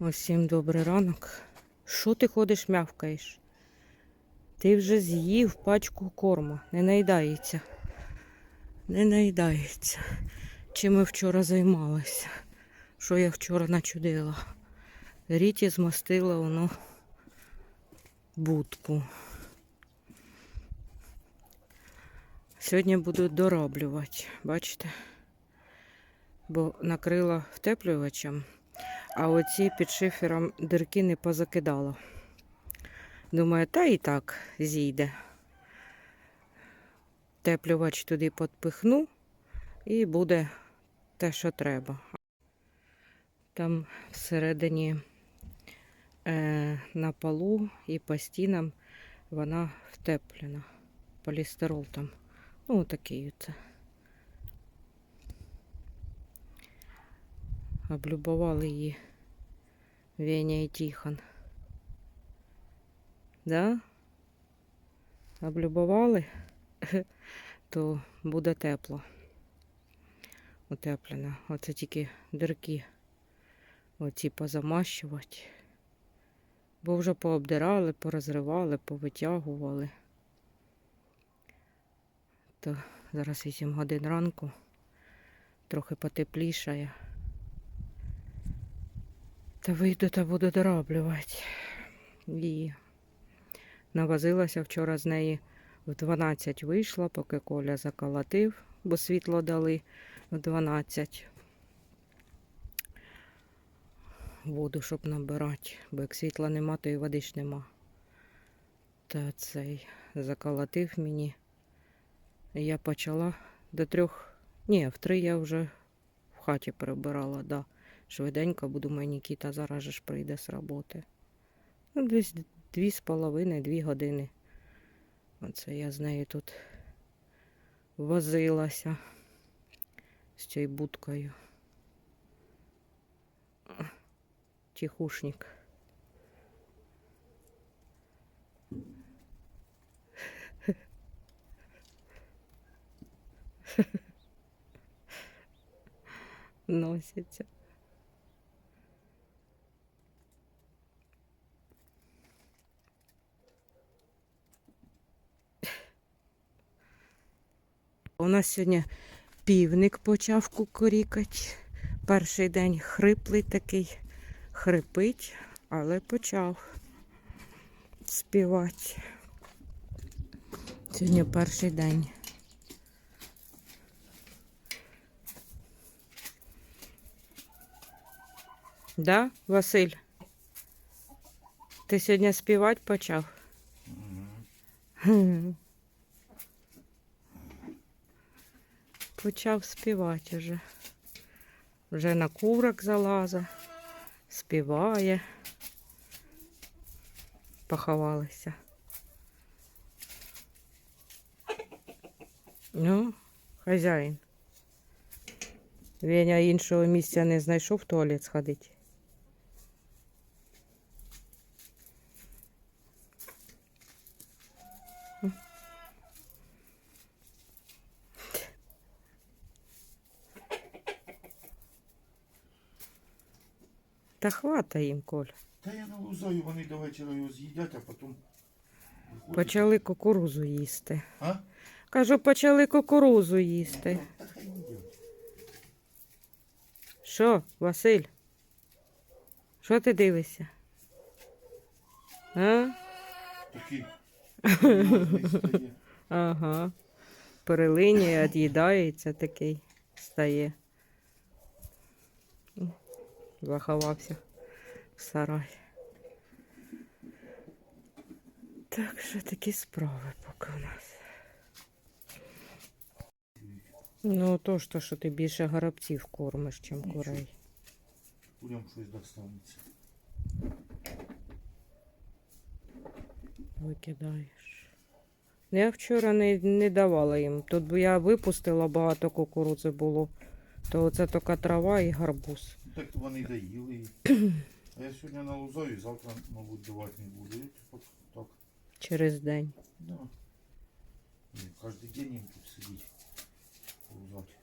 Усім добрий ранок. Що ти ходиш мявкаєш? Ти вже з'їв пачку корму. Не наїдається. Не наїдається. Чим ми вчора займалися? Що я вчора начудила? Ріті змастила воно будку. Сьогодні буду дороблювати, бачите? Бо накрила втеплювачем, а оці під шифером дирки не позакидала. Думаю, та і так зійде. Теплювач туди підпихну і буде те, що треба. Там всередині е, на полу і по стінам вона втеплена. Полістирол там. Ну, такий оце. Облюбували її Веня і Тихон. Да? Облюбували, то буде тепло. Утеплено. Оце тільки дирки оці позамащувати. Бо вже пообдирали, порозривали, повитягували. То зараз 8 годин ранку. Трохи потеплішає. Та вийду та буду дороблювати. І навозилася вчора з неї в 12 вийшла, поки Коля заколотив, бо світло дали в 12. Воду, щоб набирати, бо як світла нема, то і води ж нема. Та цей заколотив мені. Я почала до трьох. Ні, в три я вже в хаті прибирала, да. Швиденько, бо думаю, Нікіта зараз ж прийде з роботи. Ну, десь дві з половиною, дві години. Оце я з нею тут возилася з цією будкою. Тихушник. Носиться. У нас сьогодні півник почав кукурікати. Перший день хриплий такий, хрипить, але почав співати. Сьогодні перший день. Да, Василь? Ти сьогодні співати почав? Хм. Почав співати вже. Вже на курок залаза, співає. Поховалися. Ну, хазяїн. Веня іншого місця не знайшов в туалет сходити. Та хвата їм, Коль. Та я налузаю, вони до вечора його з'їдять, а потім. виходять. Почали кукурузу їсти. А? Кажу, почали кукурузу їсти. Та хай їдять. Що, Василь? Що ти дивишся? А? Такі. Ага. Перелинює, від'їдається такий, стає. Заховався в сарай. Так що такі справи поки у нас. Ну, то ж то, що ти більше горобців кормиш, чим курей. У ньому щось достанеться. Викидаєш. Ну, Я вчора не, не давала їм. Тут я випустила багато кукурудзи було. То це тільки трава і гарбуз так вони доїли. А я сьогодні на лузові, завтра, мабуть, давати не буду. І Так. Через день. Да. Блин, каждый день им тут сидеть. Лузать.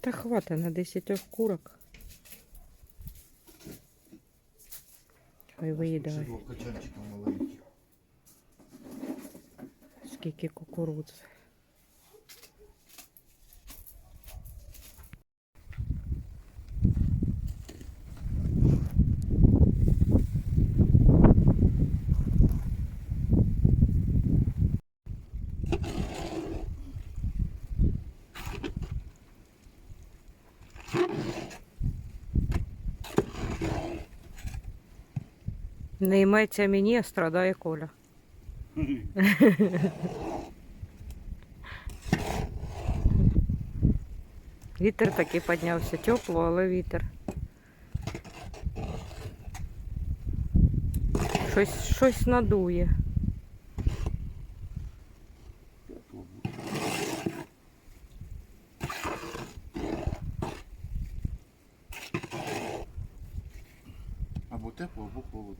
Та хвата на 10 курок. Хай виїдає. Скільки кукурудзи. Не йметься мені, а страдає Коля. Вітер таки піднявся. Тепло, але вітер. Щось, щось надує. Тепло буде. Або тепло, або холодно.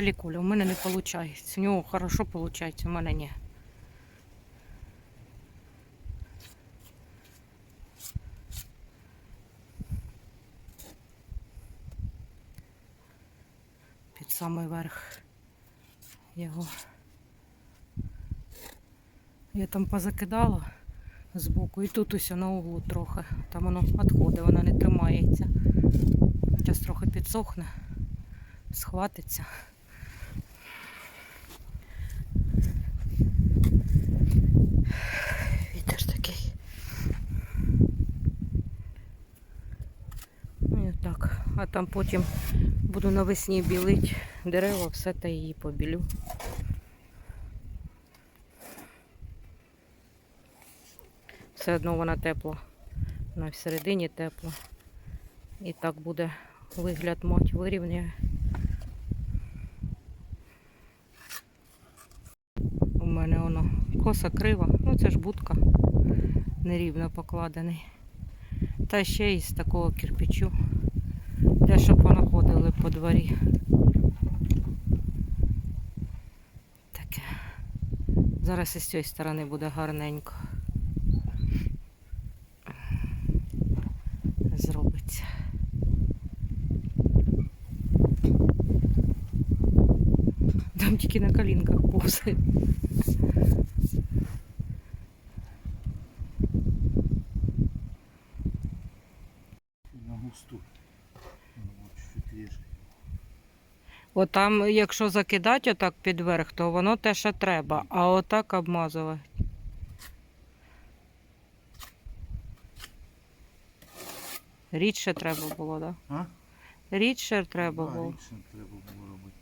Далі Коля, у мене не виходить. У нього хорошо виходить, у мене ні. Під самий верх його. Я там позакидала збоку і тут ось на углу трохи. Там воно відходить, вона не тримається. Зараз трохи підсохне, схватиться. Вітер такий. Ну і так. А там потім буду навесні білити дерева, все та її побілю. Все одно вона тепла. Вона всередині тепла. І так буде вигляд мать вирівняє. У мене воно коса крива. Ну це ж будка нерівно покладений. Та ще із такого кирпичу. Те, що понаходили по дворі. Таке. Зараз із цієї сторони буде гарненько. Зробиться. Там тільки на колінках повзає. На густу. Ну, от чуть-чуть ріже. От там, якщо закидати отак під верх, то воно те, що треба, а отак обмазувати. Рідше треба було, так? Да? Рідше треба Да, було. рідше треба було робити.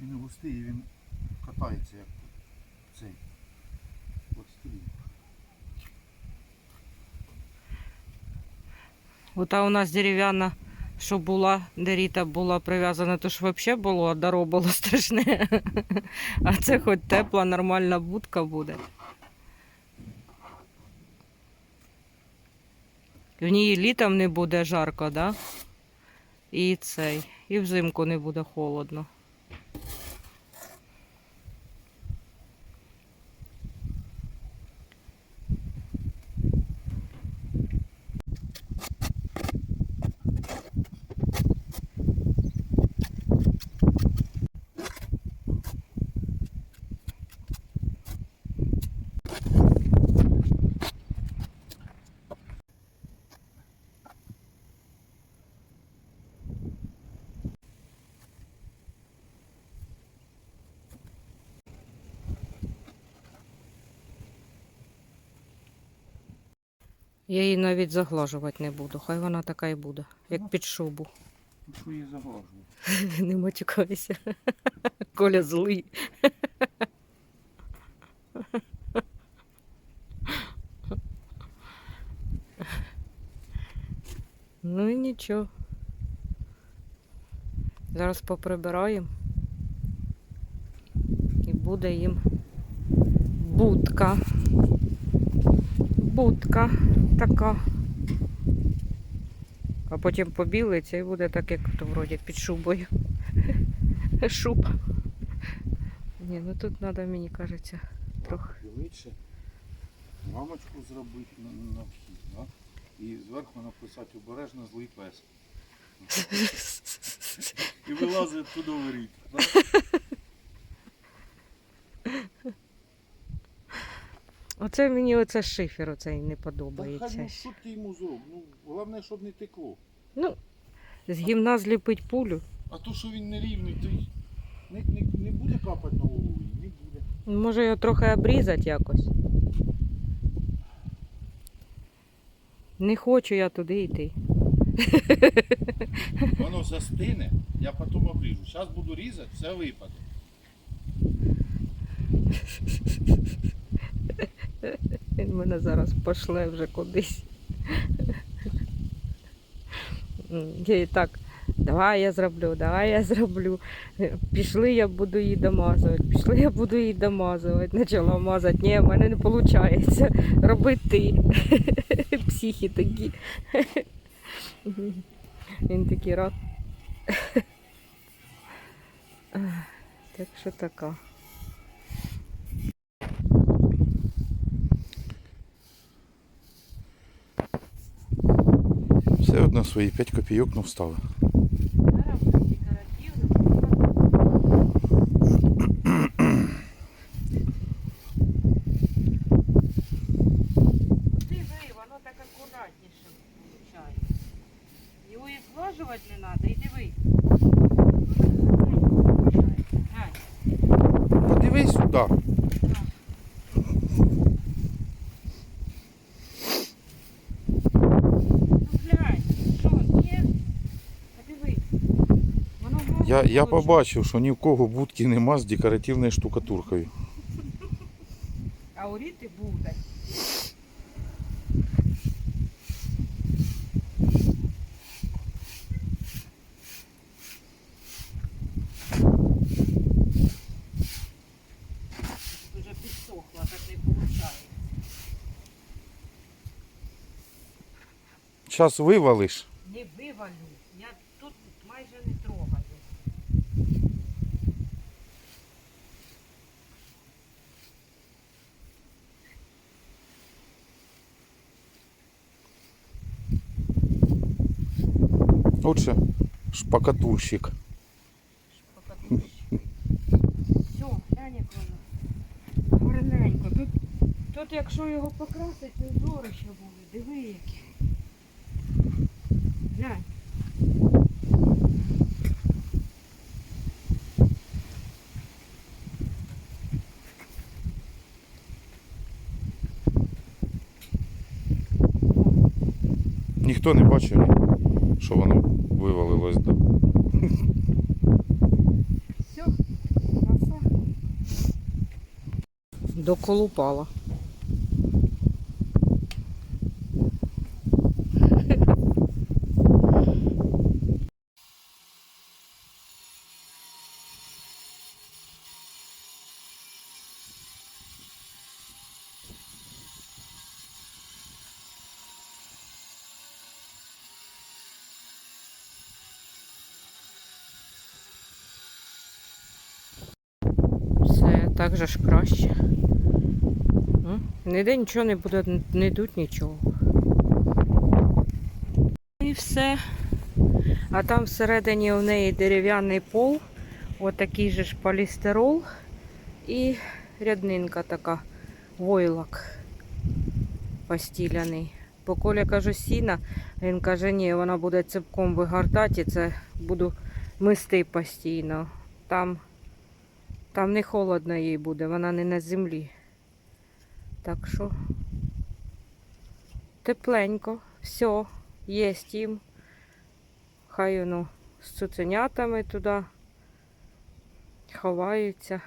Він густий і він катається як цей. Пострій. Ота у нас дерев'яна, що була, де Ріта була прив'язана, то ж взагалі було, а даро було страшне. А це хоч тепла, нормальна будка буде. В ній літом не буде жарко, да? І цей. І взимку не буде холодно. Я її навіть заглажувати не буду. Хай вона така і буде, як під шубу. Ну, Що її заглажує? Не матюкайся. Коля злий. Ну і нічого. Зараз поприбираємо. І буде їм будка. Будка така. А потім побілиться і буде так, як то вроді під шубою. Шуб. Ні, ну тут треба, мені кажеться, трохи. Дивитися, рамочку зробити на, вхід, да? і зверху написати обережно злий пес. І вилазить туди в рік. Да? Оце мені оце шифер оцей не Та хай подобається. ну що ти йому зроб? Ну, головне, щоб не текло. Ну, з гімна зліпить пулю. А то, що він не рівний, то й не, не, не буде капати на голову, не буде. Може його трохи обрізати якось. Не хочу я туди йти. Воно застине, я потім обріжу. Зараз буду різати, все випаде. Він мене зараз пошле вже кудись. Я і так, давай я зроблю, давай я зроблю. Пішли, я буду її домазувати, пішли, я буду її домазувати. Почала мазати. Ні, в мене не виходить. Роби ти. Психи такі. Він такий рад. Так що така. Одно свої 5 копійок не вставив. Диви, воно так акуратніше виходить. Його і зглажувати не треба, і диви. Глянь. Подивись сюди. Ну глянь, що, ні? А диви. Воно Я, я побачив, що ні в кого будки нема з декоративною штукатуркою. А у Ріти буде. Вже підсохла, так не виходить. Зараз вивалиш. Не вивалю. Я тут майже не трогаю. Отже, шпакатурщик. Все, глянь, воно. Гарненько. Тут, тут якщо його покрасити, то зорище буде. Диви яке. Глянь. Ніхто не бачив, що воно вивалилось. Да? Все, краса. Доколупала. Все так же ж краще. М? Ніде нічого не буде, не йдуть нічого. І все. А там всередині у неї дерев'яний пол, отакий же ж полістирол і ряднинка така, войлок постіляний. По Коля кажу сіна, він каже, ні, вона буде цепком вигортати, це буду мисти постійно. Там там не холодно їй буде, вона не на землі. Так що тепленько, все, є їм. Хай воно з цуценятами туди ховаються.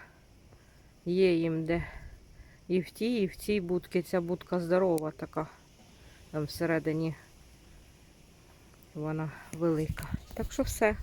Є їм де. І в тій, і в цій будці. Ця будка здорова така. Там всередині вона велика. Так що все.